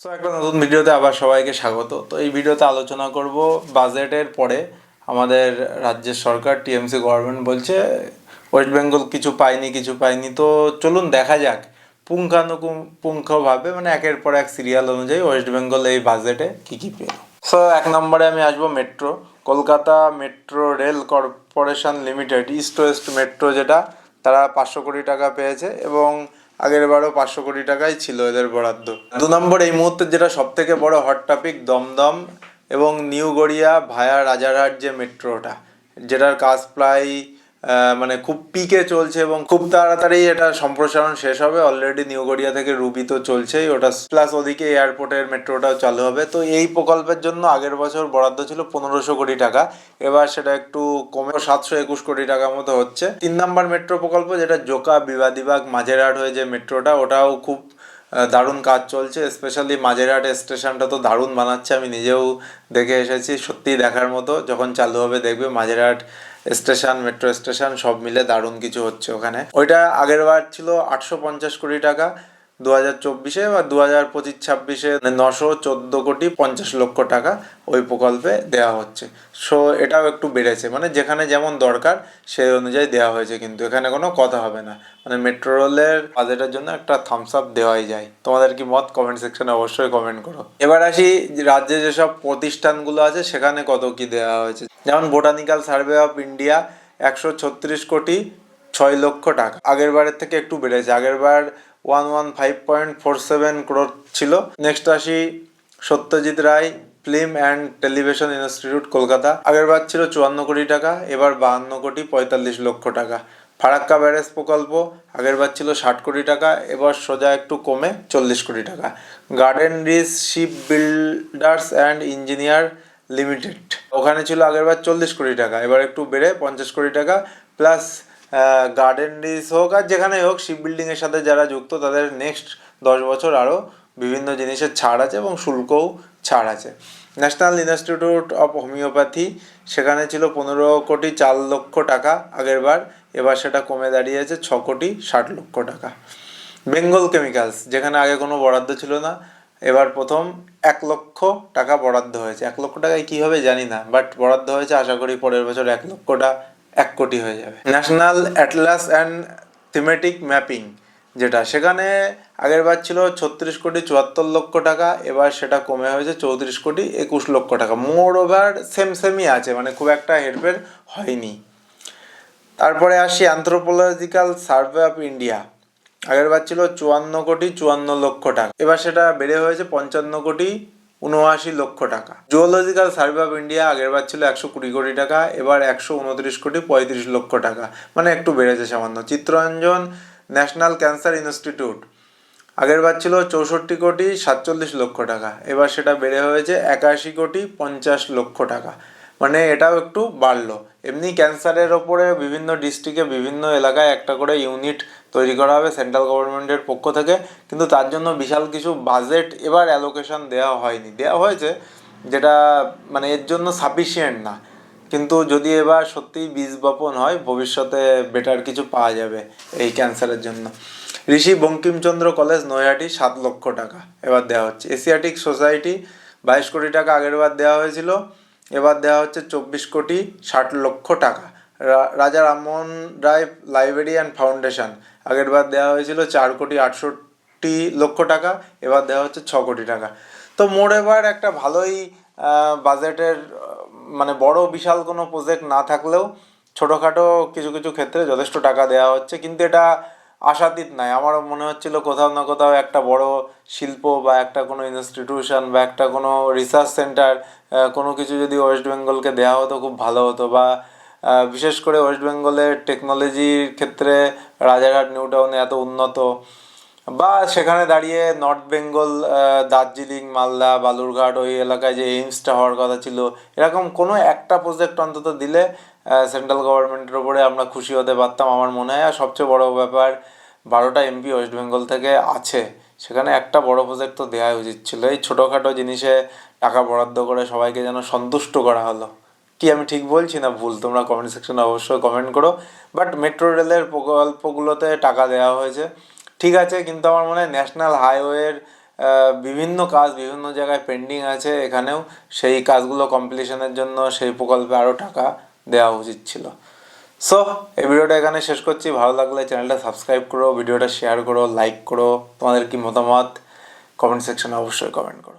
So একটা নতুন ভিডিওতে আবার সবাইকে স্বাগত। তো এই ভিডিওতে আলোচনা করব বাজেটের পরে আমাদের রাজ্যের সরকার, টিএমসি গভর্নমেন্ট বলছে ওয়েস্ট বেঙ্গল কিছু পায়নি কিছু পায়নি। তো চলুন দেখা যাক পুঙ্খানুপুঙ্খভাবে মানে একের পর এক সিরিয়াল অনুযায়ী ওয়েস্ট বেঙ্গল এই বাজেটে কী কী পেল। সো এক নম্বরে আমি আসব metro Kolkata metro rail corporation limited east west metro যেটা, তারা পাঁচশো কোটি টাকা পেয়েছে এবং আগের বারও পাঁচশো কোটি টাকাই ছিল এদের বরাদ্দ। দু নম্বর এই মুহূর্তে যেটা সব থেকে বড় হট টপিক দমদম এবং নিউ গড়িয়া ভায়া রাজারহাট যে মেট্রোটা যেটার কাজ প্রায় মানে খুব পিকে চলছে এবং খুব তাড়াতাড়ি এটা সম্প্রসারণ শেষ হবে। অলরেডি নিউ গড়িয়া থেকে রুবি তো চলছেই। ওটা প্লাস ওদিকে এয়ারপোর্টের মেট্রোটাও চালু হবে। তো এই প্রকল্পের জন্য আগের বছর বরাদ্দ ছিল পনেরোশো কোটি টাকা। এবার সেটা একটু কমে সাতশো একুশ কোটি টাকার মতো হচ্ছে। তিন নম্বর মেট্রো প্রকল্প যেটা জোকা, বিবাদিবাগ, মাঝেরহাট হয়ে যে মেট্রোটা ওটাও খুব দারুণ কাজ চলছে। স্পেশালি মাঝেরহাট স্টেশনটা তো দারুণ বানাচ্ছে। আমি নিজেও দেখে এসেছি। সত্যিই দেখার মতো। যখন চালু হবে দেখবে মাঝেরহাট স্টেশন মেট্রো স্টেশন সব মিলে দারুণ কিছু হচ্ছে ওখানে। ওইটা আগের বার ছিল আটশো পঞ্চাশ কোটি টাকা দু হাজার চব্বিশে বা দু হাজার পঁচিশ ছাব্বিশে নশো চোদ্দ কোটি পঞ্চাশ লক্ষ টাকা ওই প্রকল্পে দেওয়া হচ্ছে। সো এটাও একটু বেড়েছে। মানে যেখানে যেমন দরকার, সেই অনুযায়ী দেওয়া হয়েছে কিন্তু। এখানে কোনো কথা হবে না। মানে মেট্রো রেলের বাজেটের জন্য একটা থামস আপ দেওয়াই যায়। তোমাদের কি মত? কমেন্ট সেকশনে অবশ্যই কমেন্ট করো। এবার আসি রাজ্যে যেসব প্রতিষ্ঠানগুলো আছে, সেখানে কত কি দেওয়া হয়েছে? যেমন বোটানিক্যাল সার্ভে অফ ইন্ডিয়া একশো ছত্রিশ কোটি ছয় লক্ষ টাকা। আগের বারের থেকে একটু বেড়েছে। আগের বার one one five point four seven crore ছিল। নেক্সট আসি Satyajit Ray film and television institute Kolkata আগের বার ছিল চুয়ান্ন কোটি টাকা, এবার বাহান্ন কোটি পঁয়তাল্লিশ লক্ষ টাকা। ফারাক্কা ব্যারেজ প্রকল্প, আগের বার ছিল ষাট কোটি টাকা, এবার সোজা একটু কমে চল্লিশ কোটি টাকা। Garden reach ship builders and engineer limited ওখানে ছিল আগের বার চল্লিশ কোটি টাকা, এবার একটু বেড়ে পঞ্চাশ কোটি টাকা। প্লাস গার্ডেন রিস হোক আর যেখানেই হোক শিপ বিল্ডিংয়ের সাথে যারা যুক্ত, তাদের নেক্সট দশ বছর আরও বিভিন্ন জিনিসের ছাড় আছে এবং শুল্কও ছাড় আছে। ন্যাশনাল ইনস্টিটিউট অফ হোমিওপ্যাথি সেখানে ছিল পনেরো কোটি চার লক্ষ টাকা আগের বার, এবার সেটা কমে দাঁড়িয়েছে ছ কোটি ষাট লক্ষ টাকা। বেঙ্গল কেমিক্যালস যেখানে আগে কোনো বরাদ্দ ছিল না, এবার প্রথম এক লক্ষ টাকা বরাদ্দ হয়েছে। এক লক্ষ টাকায় কী হবে জানি না বাট বরাদ্দ হয়েছে আশা করি পরের বছর এক লক্ষটা এক কোটি হয়ে যাবে। National atlas and thematic mapping যেটা, সেখানে আগের বার ছিল ছত্রিশ কোটি চুয়াত্তর লক্ষ টাকা, এবার সেটা কমে হয়েছে চৌত্রিশ কোটি একুশ লক্ষ টাকা। মোর ওভার সেম সেমই আছে মানে খুব একটা হেরফের হয়নি। তারপরে আসি অ্যান্থ্রোপোলজিক্যাল সার্ভে অফ ইন্ডিয়া আগের বার ছিল চুয়ান্ন কোটি চুয়ান্ন লক্ষ টাকা, এবার সেটা বেড়ে হয়েছে পঞ্চান্ন কোটি উনআশি লক্ষ টাকা। জুওলজিক্যাল সার্ভে অফ ইন্ডিয়া আগের বার ছিল একশো কুড়ি কোটি টাকা, এবার একশো উনত্রিশ কোটি পঁয়ত্রিশ লক্ষ টাকা। মানে একটু বেড়েছে সামান্য। Chittaranjan national cancer institute. আগের বার ছিল চৌষট্টি কোটি সাতচল্লিশ লক্ষ টাকা। এবার সেটা বেড়ে হয়েছে একাশি কোটি পঞ্চাশ লক্ষ টাকা। মানে এটাও একটু বাড়লো। এমনি ক্যান্সারের ওপরে বিভিন্ন ডিস্ট্রিক্টে বিভিন্ন এলাকায় একটা করে ইউনিট তৈরি করা হবে সেন্ট্রাল গভর্নমেন্টের পক্ষ থেকে। কিন্তু তার জন্য বিশাল কিছু বাজেট এবার অ্যালোকেশন দেওয়া হয়নি। দেওয়া হয়েছে যেটা মানে এর জন্য সাফিসিয়েন্ট না। কিন্তু যদি এবার সত্যিই বীজ বপন হয়, ভবিষ্যতে বেটার কিছু পাওয়া যাবে এই ক্যান্সারের জন্য। ঋষি বঙ্কিমচন্দ্র কলেজ নৈহাটি, সাত লক্ষ টাকা এবার দেওয়া হচ্ছে। এশিয়াটিক সোসাইটি বাইশ কোটি টাকা আগের বার দেওয়া হয়েছিল। এবার দেওয়া হচ্ছে চব্বিশ কোটি ষাট লক্ষ টাকা। Raja Rammohan Roy library and foundation. আগের বার দেওয়া হয়েছিল চার কোটি আটষট্টি লক্ষ টাকা, এবার দেওয়া হচ্ছে ছ কোটি টাকা। তো মোট এবার একটা ভালোই বাজেটের মানে বড় বিশাল কোনো প্রজেক্ট না থাকলেও ছোটোখাটো কিছু কিছু ক্ষেত্রে যথেষ্ট টাকা দেওয়া হচ্ছে। কিন্তু এটা আশাতীত নাই। আমারও মনে হচ্ছিল কোথাও না কোথাও একটা বড় শিল্প বা একটা কোনো ইনস্টিটিউশন বা একটা কোনো রিসার্চ সেন্টার কোনো কিছু যদি ওয়েস্ট বেঙ্গলকে দেওয়া হতো খুব ভালো হতো বা বিশেষ করে ওয়েস্ট বেঙ্গলের টেকনোলজির ক্ষেত্রে রাজারহাট নিউ টাউনে এত উন্নত। বা সেখানে দাঁড়িয়ে নর্থ বেঙ্গল দার্জিলিং, মালদা, বালুরঘাট ওই এলাকায় যে এইমসটা হওয়ার কথা ছিল, এরকম কোনো একটা প্রজেক্ট অন্তত দিলে সেন্ট্রাল গভর্নমেন্টের ওপরে আমরা খুশি হতে পারতাম আমার মনে হয়। আর সবচেয়ে বড় ব্যাপার, বারোটা এমপি ওয়েস্ট বেঙ্গল থেকে আছে। সেখানে একটা বড় প্রজেক্ট তো দেওয়াই উচিত ছিল। এই ছোটোখাটো জিনিসে টাকা বরাদ্দ করে সবাইকে যেন সন্তুষ্ট করা হলো। কি আমি ঠিক বলছি না ভুল? তোমরা কমেন্ট সেকশনে অবশ্যই কমেন্ট করো। বাট মেট্রো রেলের প্রকল্পগুলোতে টাকা দেওয়া হয়েছে। ঠিক আছে, কিন্তু আমার মনে হয় ন্যাশনাল হাইওয়ের বিভিন্ন কাজ বিভিন্ন জায়গায় পেন্ডিং আছে এখানেও। সেই কাজগুলো কমপ্লিশনের জন্য সেই প্রকল্পে আরও টাকা দেওয়া উচিত ছিল। সো এই ভিডিওটা এখানে শেষ করছি। ভালো লাগলে চ্যানেলটা সাবস্ক্রাইব করো, ভিডিওটা শেয়ার করো লাইক করো। তোমাদের কি মতামত? কমেন্ট সেকশনে অবশ্যই কমেন্ট করো।